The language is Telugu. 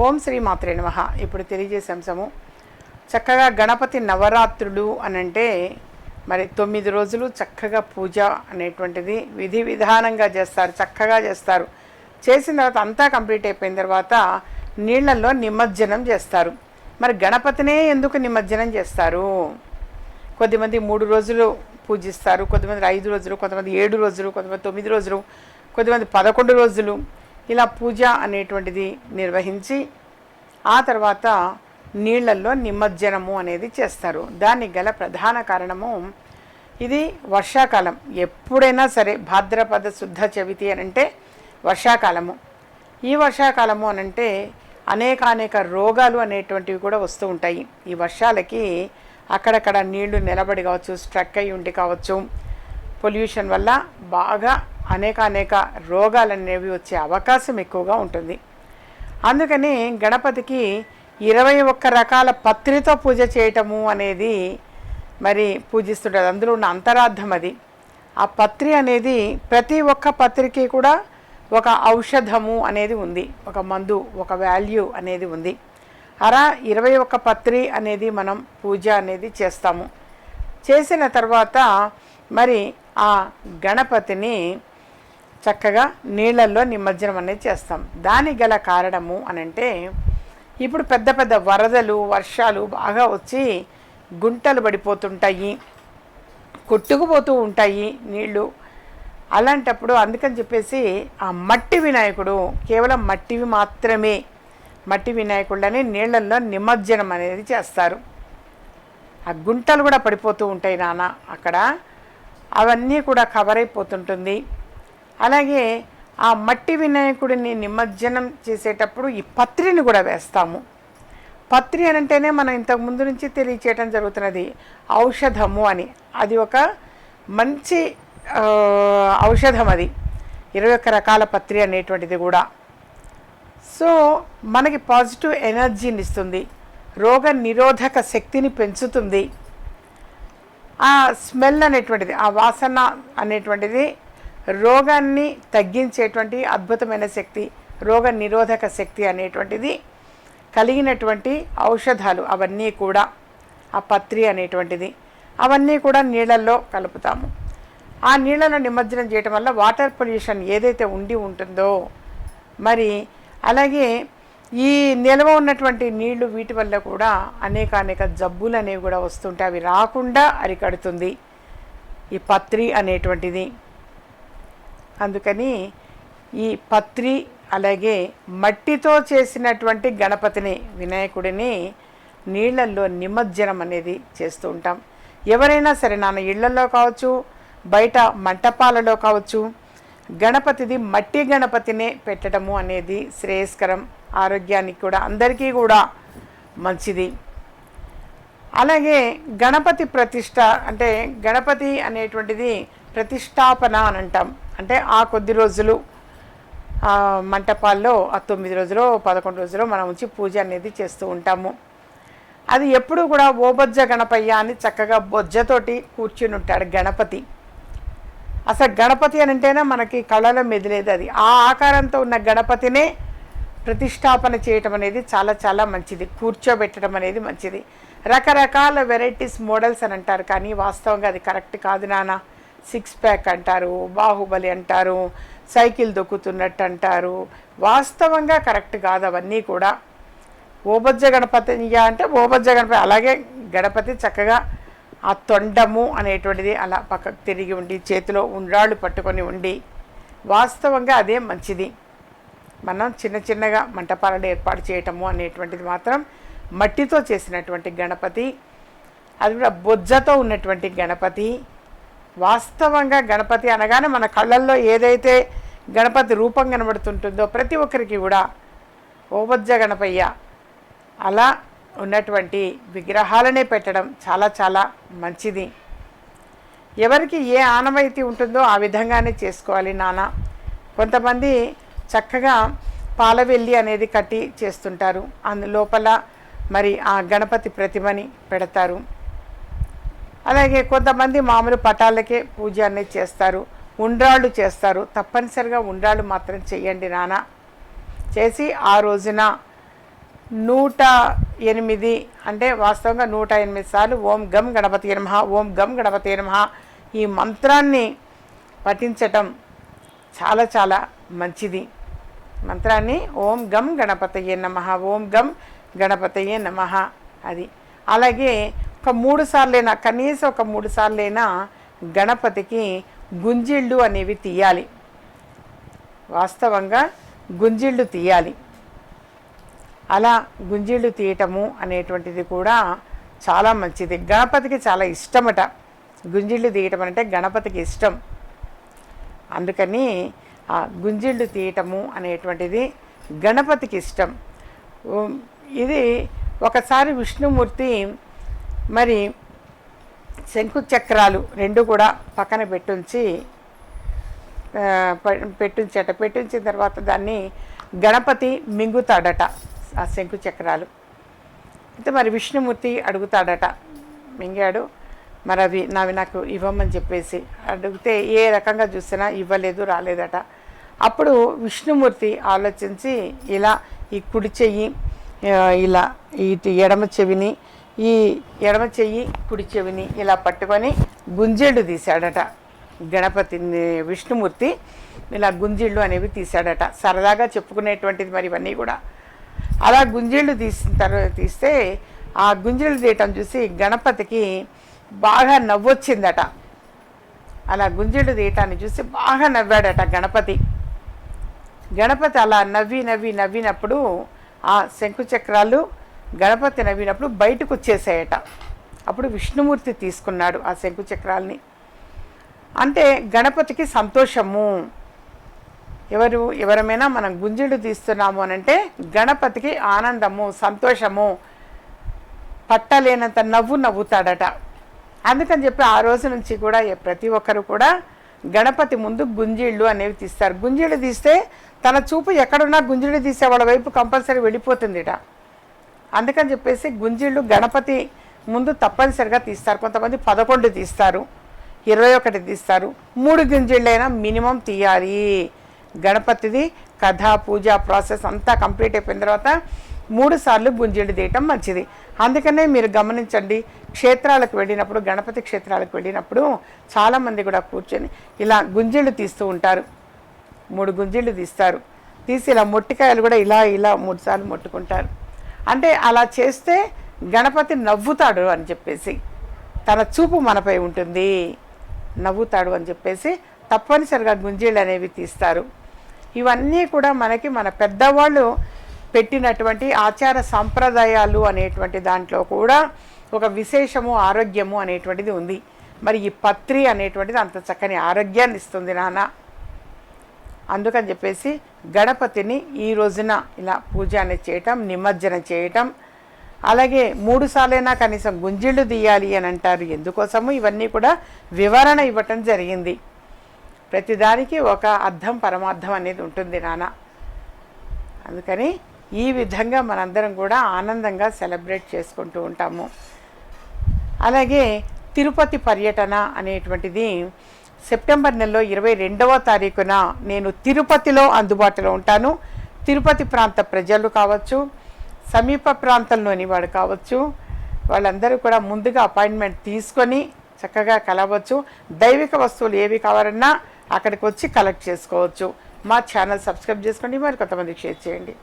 ఓం శ్రీ మాత్రే నమ. ఇప్పుడు తెలియజేసే అంశము చక్కగా గణపతి నవరాత్రులు అని అంటే మరి తొమ్మిది రోజులు చక్కగా పూజ అనేటువంటిది విధి విధానంగా చేస్తారు చక్కగా చేస్తారు. చేసిన తర్వాత అంతా కంప్లీట్ అయిపోయిన తర్వాత నీళ్ళలో నిమజ్జనం చేస్తారు. మరి గణపతినే ఎందుకు నిమజ్జనం చేస్తారు? కొద్దిమంది మూడు రోజులు పూజిస్తారు కొద్దిమంది ఐదు రోజులు కొంతమంది ఏడు రోజులు కొంతమంది తొమ్మిది రోజులు కొద్దిమంది పదకొండు రోజులు ఇలా పూజ అనేటువంటిది నిర్వహించి ఆ తర్వాత నీళ్ళల్లో నిమజ్జనము అనేది చేస్తారు. దానికి గల ప్రధాన కారణము ఇది వర్షాకాలం. ఎప్పుడైనా సరే భాద్రపద శుద్ధ చవితి అని అంటే వర్షాకాలము. ఈ వర్షాకాలము అనంటే అనేక అనేక రోగాలు అనేటువంటివి కూడా వస్తూ ఉంటాయి. ఈ వర్షాలకి అక్కడక్కడ నీళ్ళు నిలబడి కావచ్చు స్ట్రక్ అయి ఉండి కావచ్చు పొల్యూషన్ వల్ల బాగా అనేక అనేక రోగాలు అనేవి వచ్చే అవకాశం ఎక్కువగా ఉంటుంది. అందుకని గణపతికి ఇరవై ఒక్క రకాల పత్రితో పూజ చేయటము అనేది మరి పూజిస్తుంటుంది అందులో ఉన్న అంతరార్థం అది. ఆ పత్రి అనేది ప్రతి ఒక్క పత్రికి కూడా ఒక ఔషధము అనేది ఉంది. ఒక మందు ఒక వాల్యూ అనేది ఉంది. అలా ఇరవై ఒక్క పత్రి అనేది మనం పూజ అనేది చేస్తాము. చేసిన తర్వాత మరి ఆ గణపతిని చక్కగా నీళ్ళల్లో నిమజ్జనం అనేది చేస్తాం. దానికి గల కారణము అనంటే ఇప్పుడు పెద్ద పెద్ద వరదలు వర్షాలు బాగా వచ్చి గుంటలు పడిపోతుంటాయి కొట్టుకుపోతూ ఉంటాయి నీళ్ళు. అలాంటప్పుడు అందుకని చెప్పేసి ఆ మట్టి వినాయకుడు కేవలం మట్టివి మాత్రమే మట్టి వినాయకుళ్ళని నీళ్ళల్లో నిమజ్జనం అనేది చేస్తారు. ఆ గుంటలు కూడా పడిపోతూ ఉంటాయి నాన్న అక్కడ. అవన్నీ కూడా కవర్ అయిపోతుంటుంది. అలాగే ఆ మట్టి వినాయకుడిని నిమజ్జనం చేసేటప్పుడు ఈ పత్రిని కూడా వేస్తాము. పత్రి అని అంటేనే మనం ఇంతకు ముందు నుంచి తెలియచేయటం జరుగుతున్నది ఔషధము అని. అది ఒక మంచి ఔషధం అది. ఇరవై ఒక్క రకాల పత్రి అనేటువంటిది కూడా. సో మనకి పాజిటివ్ ఎనర్జీని ఇస్తుంది. రోగ నిరోధక శక్తిని పెంచుతుంది. ఆ స్మెల్ అనేటువంటిది ఆ వాసన అనేటువంటిది రోగాన్ని తగ్గించేటువంటి అద్భుతమైన శక్తి రోగ నిరోధక శక్తి అనేటువంటిది కలిగినటువంటి ఔషధాలు అవన్నీ కూడా ఆ పత్రి అనేటువంటిది అవన్నీ కూడా నీళ్ళల్లో కలుపుతాము. ఆ నీళ్ళలో నిమజ్జనం చేయటం వల్ల వాటర్ పొల్యూషన్ ఏదైతే ఉండి ఉంటుందో మరి అలాగే ఈ నిల్వ ఉన్నటువంటి నీళ్ళు వీటి వల్ల కూడా అనేక అనేక జబ్బులు అనేవి కూడా వస్తుంటాయి. అవి రాకుండా అరికడుతుంది. ఈ పత్రి అనేటువంటిది అందుకని ఈ పత్రి అలాగే మట్టితో చేసినటువంటి గణపతిని వినాయకుడిని నీళ్ళల్లో నిమజ్జనం అనేది చేస్తూ ఉంటాం. ఎవరైనా సరే నాన్న ఇళ్ళలో కావచ్చు బయట మంటపాలలో కావచ్చు గణపతిది మట్టి గణపతినే పెట్టడము అనేది శ్రేయస్కరం ఆరోగ్యానికి కూడా అందరికీ కూడా మంచిది. అలాగే గణపతి ప్రతిష్ట అంటే గణపతి అనేటువంటిది ప్రతిష్టాపన అని అంటాం. అంటే ఆ కొద్ది రోజులు ఆ మంటపాల్లో ఆ తొమ్మిది రోజులు పదకొండు రోజులు మనం ఉంచి పూజ అనేది చేస్తూ ఉంటాము. అది ఎప్పుడు కూడా ఓబొజ్జ గణపయ్య అని చక్కగా బొజ్జతోటి కూర్చుని ఉంటాడు గణపతి. అసలు గణపతి అని అంటేనే మనకి కళలో మెదిలేది అది. ఆ ఆకారంతో ఉన్న గణపతినే ప్రతిష్టాపన చేయటం అనేది చాలా చాలా మంచిది. కూర్చోబెట్టడం అనేది మంచిది. రకరకాల వెరైటీస్ మోడల్స్ అని అంటారు కానీ వాస్తవంగా అది కరెక్ట్ కాదు నానా. సిక్స్ ప్యాక్ అంటారు బాహుబలి అంటారు సైకిల్ దొక్కుతున్నట్టు అంటారు. వాస్తవంగా కరెక్ట్ కాదు అవన్నీ కూడా. ఓబజ్జ గణపతి అంటే ఓబజ్జ గణపతి అలాగే గణపతి చక్కగా ఆ తొండము అనేటువంటిది అలా పక్కకు తిరిగి ఉండి చేతిలో ఉండ్రాళ్ళు పట్టుకొని ఉండి వాస్తవంగా అదే మంచిది. మనం చిన్న చిన్నగా మంటపాలను ఏర్పాటు చేయటము అనేటువంటిది మాత్రం మట్టితో చేసినటువంటి గణపతి అది కూడా బొజ్జతో ఉన్నటువంటి గణపతి వాస్తవంగా గణపతి అనగానే మన కళ్ళల్లో ఏదైతే గణపతి రూపం కనబడుతుంటుందో ప్రతి ఒక్కరికి కూడా ఓబజ్జ గణపయ్య అలా ఉన్నటువంటి విగ్రహాలనే పెట్టడం చాలా చాలా మంచిది. ఎవరికి ఏ ఆనవాయితీ ఉంటుందో ఆ విధంగానే చేసుకోవాలి నాన్న కొంతమంది చక్కగా పాలవెల్లి అనేది కట్టి చేస్తుంటారు. అందులోపల మరి ఆ గణపతి ప్రతిమని పెడతారు. అలాగే కొంతమంది మామూలు పటాలకే పూజ అనేది చేస్తారు. ఉండ్రాళ్ళు చేస్తారు. తప్పనిసరిగా ఉండ్రాళ్ళు మాత్రం చెయ్యండి నాన్న చేసి ఆ రోజున నూట ఎనిమిది అంటే వాస్తవంగా నూట ఎనిమిది సార్లు ఓం గం గణపతి నమ ఓం గం గణపతి నమ ఈ మంత్రాన్ని పఠించటం చాలా చాలా మంచిది. మంత్రాన్ని ఓం గం గణపతయ్యే నమ ఓం గం గణపతయ్యే నమ అది. అలాగే ఒక మూడు సార్లైనా కనీసం ఒక మూడు సార్లైనా గణపతికి గుంజిళ్ళు అనేవి తీయాలి. వాస్తవంగా గుంజిళ్ళు తీయాలి. అలా గుంజిళ్ళు తీయటము అనేటువంటిది కూడా చాలా మంచిది. గణపతికి చాలా ఇష్టమట. గుంజిళ్ళు తీయటం అంటే గణపతికి ఇష్టం. అందుకని ఆ గుంజిళ్ళు తీయటము అనేటువంటిది గణపతికి ఇష్టం. ఇది ఒకసారి విష్ణుమూర్తి మరి శంకు చక్రాలు రెండు కూడా పక్కన పెట్టుంచి పెట్టించట. పెట్టించిన తర్వాత దాన్ని గణపతి మింగుతాడట ఆ శంకు చక్రాలు అయితే మరి విష్ణుమూర్తి అడుగుతాడట మింగాడు మరి అవి నావి నాకు ఇవ్వమని చెప్పేసి. అడిగితే ఏ రకంగా చూసినా ఇవ్వలేదు రాలేదట. అప్పుడు విష్ణుమూర్తి ఆలోచించి ఇలా ఈ కుడి చెయ్యి ఇలా ఇటు ఎడమ చెవిని ఈ ఎడమ చెయ్యి కుడి చెవిని ఇలా పట్టుకొని గుంజేళ్ళు తీశాడట. గణపతి విష్ణుమూర్తి ఇలా గుంజిళ్ళు అనేవి తీశాడట. సరదాగా చెప్పుకునేటువంటిది మరి ఇవన్నీ కూడా. అలా గుంజీళ్ళు తీసిన తర్వాత తీస్తే ఆ గుంజీళ్ళు తీయటం చూసి గణపతికి బాగా నవ్వొచ్చిందట. అలా గుంజీళ్ళు తీయటాన్ని చూసి బాగా నవ్వాడట గణపతి. గణపతి అలా నవ్వి నవ్వి నవ్వినప్పుడు ఆ శంకుచక్రాలు చక్రాలు గణపతి నవ్వినప్పుడు బయటకు వచ్చేసాయట. అప్పుడు విష్ణుమూర్తి తీసుకున్నాడు ఆ శంకు చక్రాల్ని. అంటే గణపతికి సంతోషము. ఎవరు ఎవరమైనా మనం గుంజుడు తీస్తున్నాము అని అంటే గణపతికి ఆనందము సంతోషము. పట్టలేనంత నవ్వు నవ్వుతాడట. అందుకని చెప్పి ఆ రోజు నుంచి కూడా ప్రతి ఒక్కరు కూడా గణపతి ముందు గుంజీళ్ళు అనేవి తీస్తారు. గుంజీళ్ళు తీస్తే తన చూపు ఎక్కడున్నా గుంజీళ్ళు తీసే వాళ్ళ వైపు కంపల్సరీ వెళ్ళిపోతుందిట. అందుకని చెప్పేసి గుంజీళ్ళు గణపతి ముందు తప్పనిసరిగా తీస్తారు. కొంతమంది పదకొండు తీస్తారు ఇరవై ఒకటి తీస్తారు. మూడు గుంజీళ్ళైనా మినిమం తీయాలి. గణపతిది కథ పూజ ప్రాసెస్ అంతా కంప్లీట్ అయిపోయిన తర్వాత మూడు సార్లు గుంజీళ్ళు తీయటం మంచిది. అందుకనే మీరు గమనించండి క్షేత్రాలకు వెళ్ళినప్పుడు గణపతి క్షేత్రాలకు వెళ్ళినప్పుడు చాలామంది కూడా కూర్చొని ఇలా గుంజీళ్ళు తీస్తూ ఉంటారు. మూడు గుంజీళ్ళు తీస్తారు. తీసి ఇలా మొట్టికాయలు కూడా ఇలా ఇలా మూడు సార్లు మొట్టుకుంటారు. అంటే అలా చేస్తే గణపతి నవ్వుతాడు అని చెప్పేసి తన చూపు మనపై ఉంటుంది నవ్వుతాడు అని చెప్పేసి తప్పనిసరిగా గుంజీళ్ళు అనేవి తీస్తారు. ఇవన్నీ కూడా మనకి మన పెద్దవాళ్ళు పెట్టినటువంటి ఆచార సాంప్రదాయాలు అనేటువంటి దాంట్లో కూడా ఒక విశేషము ఆరోగ్యము అనేటువంటిది ఉంది. మరి ఈ పత్రి అనేటువంటిది అంత చక్కని ఆరోగ్యాన్ని ఇస్తుంది నాన్న. అందుకని చెప్పేసి గణపతిని ఈ రోజున ఇలా పూజ అనేది చేయటం నిమజ్జనం చేయటం అలాగే మూడు సార్లైనా కనీసం గుంజిళ్ళు తీయాలి అని అంటారు. ఎందుకోసము? ఇవన్నీ కూడా వివరణ ఇవ్వటం జరిగింది. ప్రతిదానికి ఒక అర్థం పరమార్థం అనేది ఉంటుంది నాన్న అందుకని ఈ విధంగా మనందరం కూడా ఆనందంగా సెలబ్రేట్ చేసుకుంటూ ఉంటాము. అలాగే తిరుపతి పర్యటన అనేటువంటిది సెప్టెంబర్ నెలలో ఇరవై రెండవ తారీఖున నేను తిరుపతిలో అందుబాటులో ఉంటాను. తిరుపతి ప్రాంత ప్రజలు కావచ్చు సమీప ప్రాంతంలోని వాడు కావచ్చు వాళ్ళందరూ కూడా ముందుగా అపాయింట్మెంట్ తీసుకొని చక్కగా కలవచ్చు. దైవిక వస్తువులు ఏవి కావాలన్నా అక్కడికి వచ్చి కలెక్ట్ చేసుకోవచ్చు. మా ఛానల్ సబ్స్క్రైబ్ చేసుకోండి. మరి కొంతమందికి షేర్ చేయండి.